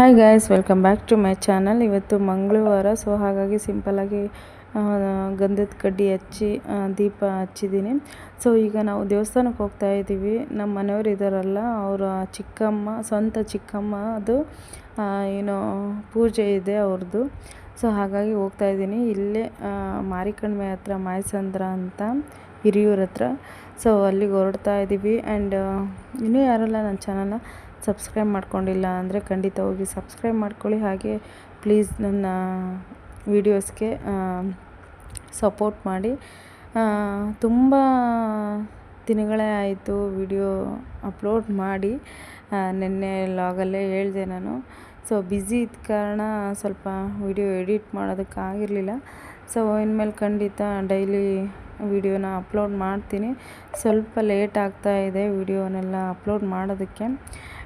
Hi guys welcome back to my channel ಇವತ್ತು ಮಂಗಳವಾರ so ಹಾಗಾಗಿ ಸಿಂಪಲ್ಲಾಗಿ ಗಂಧದ ಕಡ್ಡಿ ಹಚ್ಚಿ ದೀಪ ಹಚ್ಚಿದ್ದೀನಿ. ಸೊ ಈಗ ನಾವು ದೇವಸ್ಥಾನಕ್ಕೆ ಹೋಗ್ತಾ ಇದ್ದೀವಿ. ನಮ್ಮ ಮನೆಯವರು ಇದ್ದಾರಲ್ಲ, ಅವರ ಚಿಕ್ಕಮ್ಮ, ಸ್ವಂತ ಚಿಕ್ಕಮ್ಮ, ಅದು ಏನೋ ಪೂಜೆ ಇದೆ ಅವ್ರದ್ದು. ಸೊ ಹಾಗಾಗಿ ಹೋಗ್ತಾ ಇದ್ದೀನಿ. ಇಲ್ಲೇ ಮಾರಿಕಣ್ಮೆ ಹತ್ರ, ಮಾಯಸಂದ್ರ ಅಂತ, ಹಿರಿಯೂರ ಹತ್ರ. ಸೊ ಅಲ್ಲಿಗೆ ಹೊರಡ್ತಾ ಇದ್ದೀವಿ. ಆ್ಯಂಡ್ ಇನ್ನೂ ಯಾರಲ್ಲ ನನ್ನ ಚಾನಲ್ನ ಸಬ್ಸ್ಕ್ರೈಬ್ ಮಾಡ್ಕೊಂಡಿಲ್ಲ ಅಂದರೆ ಖಂಡಿತ ಹೋಗಿ ಸಬ್ಸ್ಕ್ರೈಬ್ ಮಾಡ್ಕೊಳ್ಳಿ. ಹಾಗೆ ಪ್ಲೀಸ್ ನನ್ನ ವೀಡಿಯೋಸ್ಗೆ ಸಪೋರ್ಟ್ ಮಾಡಿ. ತುಂಬ ದಿನಗಳೇ ಆಯಿತು ವಿಡಿಯೋ ಅಪ್ಲೋಡ್ ಮಾಡಿ. ನಿನ್ನೆ ಲಾಗಲ್ಲೇ ಹೇಳಿದೆ ನಾನು. ಸೊ, ಬ್ಯುಸಿ ಇದ್ದ ಕಾರಣ ಸ್ವಲ್ಪ ವಿಡಿಯೋ ಎಡಿಟ್ ಮಾಡೋದಕ್ಕಾಗಿರಲಿಲ್ಲ ಸೊ, ಇನ್ಮೇಲೆ ಖಂಡಿತ ಡೈಲಿ ವಿಡಿಯೋನ ಅಪ್ಲೋಡ್ ಮಾಡ್ತೀನಿ. ಸ್ವಲ್ಪ ಲೇಟ್ ಆಗ್ತಾ ಇದೆ ವಿಡಿಯೋನೆಲ್ಲ ಅಪ್ಲೋಡ್ ಮಾಡೋದಕ್ಕೆ.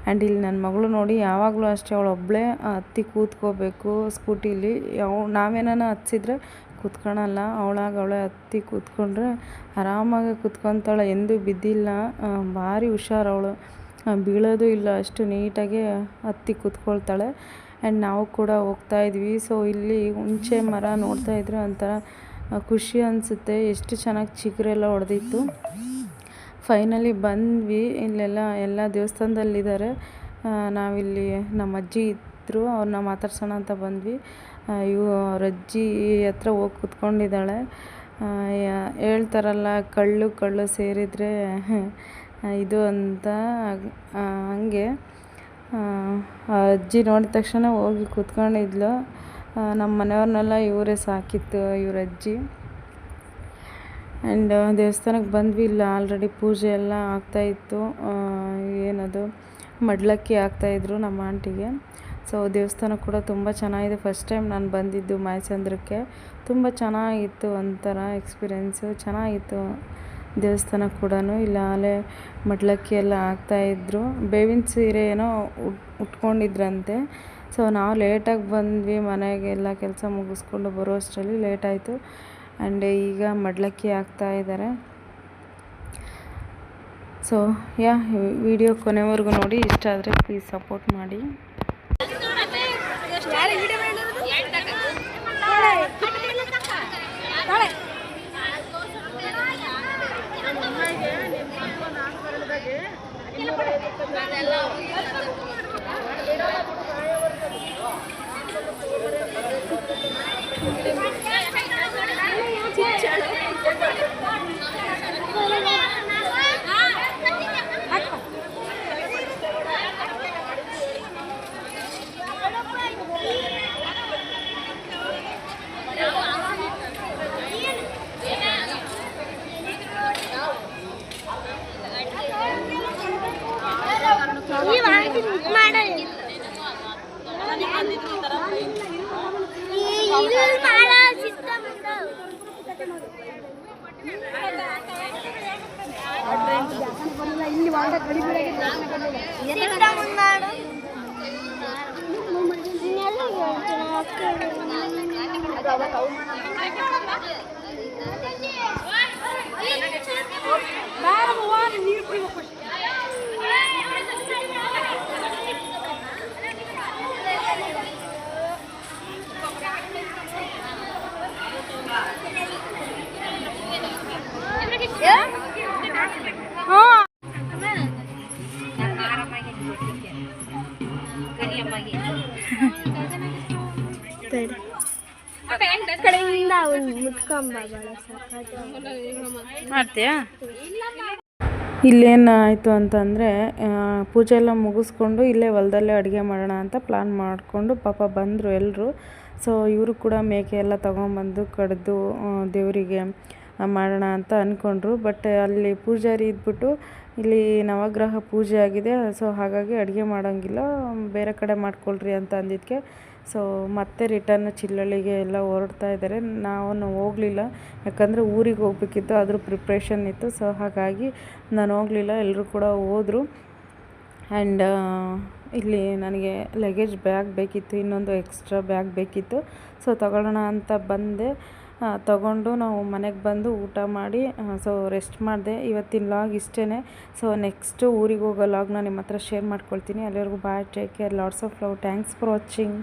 ಆ್ಯಂಡ್ ಇಲ್ಲಿ ನನ್ನ ಮಗಳು ನೋಡಿ ಯಾವಾಗಲೂ ಅಷ್ಟೇ, ಅವಳು ಒಬ್ಬಳೇ ಹತ್ತಿ ಕೂತ್ಕೋಬೇಕು ಸ್ಕೂಟಿಲಿ. ಯಾವ ನಾವೇನಾನ ಹತ್ಸಿದ್ರೆ ಕೂತ್ಕೊಳಲ್ಲ, ಅವಳಾಗ ಅವಳೆ ಹತ್ತಿ ಕೂತ್ಕೊಂಡ್ರೆ ಆರಾಮಾಗಿ ಕೂತ್ಕೊತಾಳೆ. ಎಂದೂ ಬಿದ್ದಿಲ್ಲ ಭಾರಿ ಹುಷಾರು ಅವಳು. ಬೀಳೋದು ಇಲ್ಲ, ಅಷ್ಟು ನೀಟಾಗಿ ಹತ್ತಿ ಕೂತ್ಕೊಳ್ತಾಳೆ. ಆ್ಯಂಡ್ ನಾವು ಕೂಡ ಹೋಗ್ತಾ ಇದ್ವಿ. ಸೊ ಇಲ್ಲಿ ಹುಂಚೆ ಮರ ನೋಡ್ತಾ ಇದ್ರೆ ಒಂಥರ ಖುಷಿ ಅನಿಸುತ್ತೆ. ಎಷ್ಟು ಚೆನ್ನಾಗಿ ಚಿಗುರೆಲ್ಲ ಹೊಡೆದಿತ್ತು. ಫೈನಲಿ ಬಂದ್ವಿ. ಇಲ್ಲೆಲ್ಲ ಎಲ್ಲ ದೇವಸ್ಥಾನದಲ್ಲಿದ್ದಾರೆ. ನಾವಿಲ್ಲಿ ನಮ್ಮ ಅಜ್ಜಿ ಇದ್ದರು ಅವ್ರನ್ನ ಮಾತಾಡ್ಸೋಣ ಅಂತ ಬಂದ್ವಿ. ಇವು ಅವ್ರ ಅಜ್ಜಿ ಹತ್ರ ಹೋಗಿ ಕುತ್ಕೊಂಡಿದ್ದಾಳೆ. ಹೇಳ್ತಾರಲ್ಲ, ಕಳ್ಳು ಕಳ್ಳು ಸೇರಿದರೆ ಇದು ಅಂತ. ಹಂಗೆ ಅಜ್ಜಿ ನೋಡಿದ ತಕ್ಷಣ ಹೋಗಿ ಕೂತ್ಕೊಂಡಿದ್ಲು. ನಮ್ಮ ಮನೆಯವ್ರನ್ನೆಲ್ಲ ಇವರೇ ಸಾಕಿತ್ತು, ಇವ್ರ ಅಜ್ಜಿ. ಆ್ಯಂಡ್ ದೇವಸ್ಥಾನಕ್ಕೆ ಬಂದ್ವಿ, ಇಲ್ಲ ಆಲ್ರೆಡಿ ಪೂಜೆ ಎಲ್ಲ ಆಗ್ತಾಯಿತ್ತು ಏನದು, ಮಡ್ಲಕ್ಕಿ ಆಗ್ತಾಯಿದ್ರು ನಮ್ಮ ಆಂಟಿಗೆ. ಸೊ ದೇವಸ್ಥಾನ ಕೂಡ ತುಂಬ ಚೆನ್ನಾಗಿದೆ. ಫಸ್ಟ್ ಟೈಮ್ ನಾನು ಬಂದಿದ್ದು ಮಾಯಸಂದ್ರಕ್ಕೆ ತುಂಬ ಚೆನ್ನಾಗಿತ್ತು ಒಂಥರ ಎಕ್ಸ್ಪೀರಿಯೆನ್ಸು ಚೆನ್ನಾಗಿತ್ತು ದೇವಸ್ಥಾನ ಕೂಡ ಇಲ್ಲ, ಅಲ್ಲೇ ಮಡ್ಲಕ್ಕಿ ಎಲ್ಲ ಆಗ್ತಾಯಿದ್ರು ಬೇವಿನ ಸೀರೆ ಏನೋ ಉಟ್, ಉಟ್ಕೊಂಡಿದ್ರಂತೆ. ಸೊ ನಾವು ಲೇಟಾಗಿ ಬಂದ್ವಿ ಮನೆಗೆಲ್ಲ ಕೆಲಸ ಮುಗಿಸ್ಕೊಂಡು ಬರೋ ಅಷ್ಟರಲ್ಲಿ ಲೇಟಾಯಿತು ಆ್ಯಂಡ್ ಈಗ ಮಡ್ಲಕ್ಕಿ ಆಗ್ತಾ ಇದ್ದಾರೆ. ಸೊ ಯಾ ವಿಡಿಯೋ ಕೊನೆವರೆಗೂ ನೋಡಿ. ಇಷ್ಟ ಆದರೆ ಪ್ಲೀಸ್ ಸಪೋರ್ಟ್ ಮಾಡಿ. ಇಲ್ಲಿ ವಾರ ಕಡಿಮೆ ಇನ್ನೆಲ್ಲ ಹೇಳ್ತೀನಿ ಮಾಡ್ತೀಯಾ? ಇಲ್ಲೇನಾಯಿತು ಅಂತಂದರೆ ಪೂಜೆ ಎಲ್ಲ ಮುಗಿಸ್ಕೊಂಡು ಇಲ್ಲೇ ಹೊಲದಲ್ಲೇ ಅಡುಗೆ ಮಾಡೋಣ ಅಂತ ಪ್ಲ್ಯಾನ್ ಮಾಡಿಕೊಂಡು ಪಾಪ ಬಂದರು ಎಲ್ಲರೂ ಸೊ ಇವರು ಕೂಡ ಮೇಕೆ ಎಲ್ಲ ತೊಗೊಂಬಂದು ಕಡಿದು ದೇವರಿಗೆ ಮಾಡೋಣ ಅಂತ ಅಂದ್ಕೊಂಡ್ರು ಬಟ್ ಅಲ್ಲಿ ಪೂಜಾರಿ ಇದ್ಬಿಟ್ಟು ಇಲ್ಲಿ ನವಗ್ರಹ ಪೂಜೆ ಆಗಿದೆ. ಸೊ ಹಾಗಾಗಿ ಅಡುಗೆ ಮಾಡೋಂಗಿಲ್ಲ. ಬೇರೆ ಕಡೆ ಮಾಡ್ಕೊಳ್ರಿ ಅಂತ ಅಂದಿದ್ದಕ್ಕೆ ಸೊ ಮತ್ತೆ ರಿಟರ್ನ್ ಚಿಲ್ಲಳಿಗೆ ಎಲ್ಲ ಹೊರಡ್ತಾ ಇದ್ದಾರೆ. ನಾವು ಹೋಗಲಿಲ್ಲ. ಯಾಕಂದರೆ ಊರಿಗೆ ಹೋಗ್ಬೇಕಿತ್ತು. ಅದ್ರ ಪ್ರಿಪ್ರೇಷನ್ ಇತ್ತು. ಸೊ ಹಾಗಾಗಿ ನಾನು ಹೋಗಲಿಲ್ಲ. ಎಲ್ಲರೂ ಕೂಡ ಹೋದರು. ಆ್ಯಂಡ್ ಇಲ್ಲಿ ನನಗೆ ಲಗೇಜ್ ಬ್ಯಾಗ್ ಬೇಕಿತ್ತು. ಇನ್ನೊಂದು ಎಕ್ಸ್ಟ್ರಾ ಬ್ಯಾಗ್ ಬೇಕಿತ್ತು. ಸೊ ತಗೊಳ್ಳೋಣ ಅಂತ ಬಂದೆ. ತಗೊಂಡು ನಾವು ಮನೆಗೆ ಬಂದು ಊಟ ಮಾಡಿ ಸೊ ರೆಸ್ಟ್ ಮಾಡಿದೆ. ಇವತ್ತಿನ ಲಾಗ್ ಇಷ್ಟೇ ಸೊ ನೆಕ್ಸ್ಟು ಊರಿಗೆ ಹೋಗೋ ಲಾಗ್ನ ನಿಮ್ಮ ಹತ್ರ ಶೇರ್ ಮಾಡ್ಕೊಳ್ತೀನಿ. ಅಲ್ಲಿವರೆಗೂ bye take care lots of love thanks for watching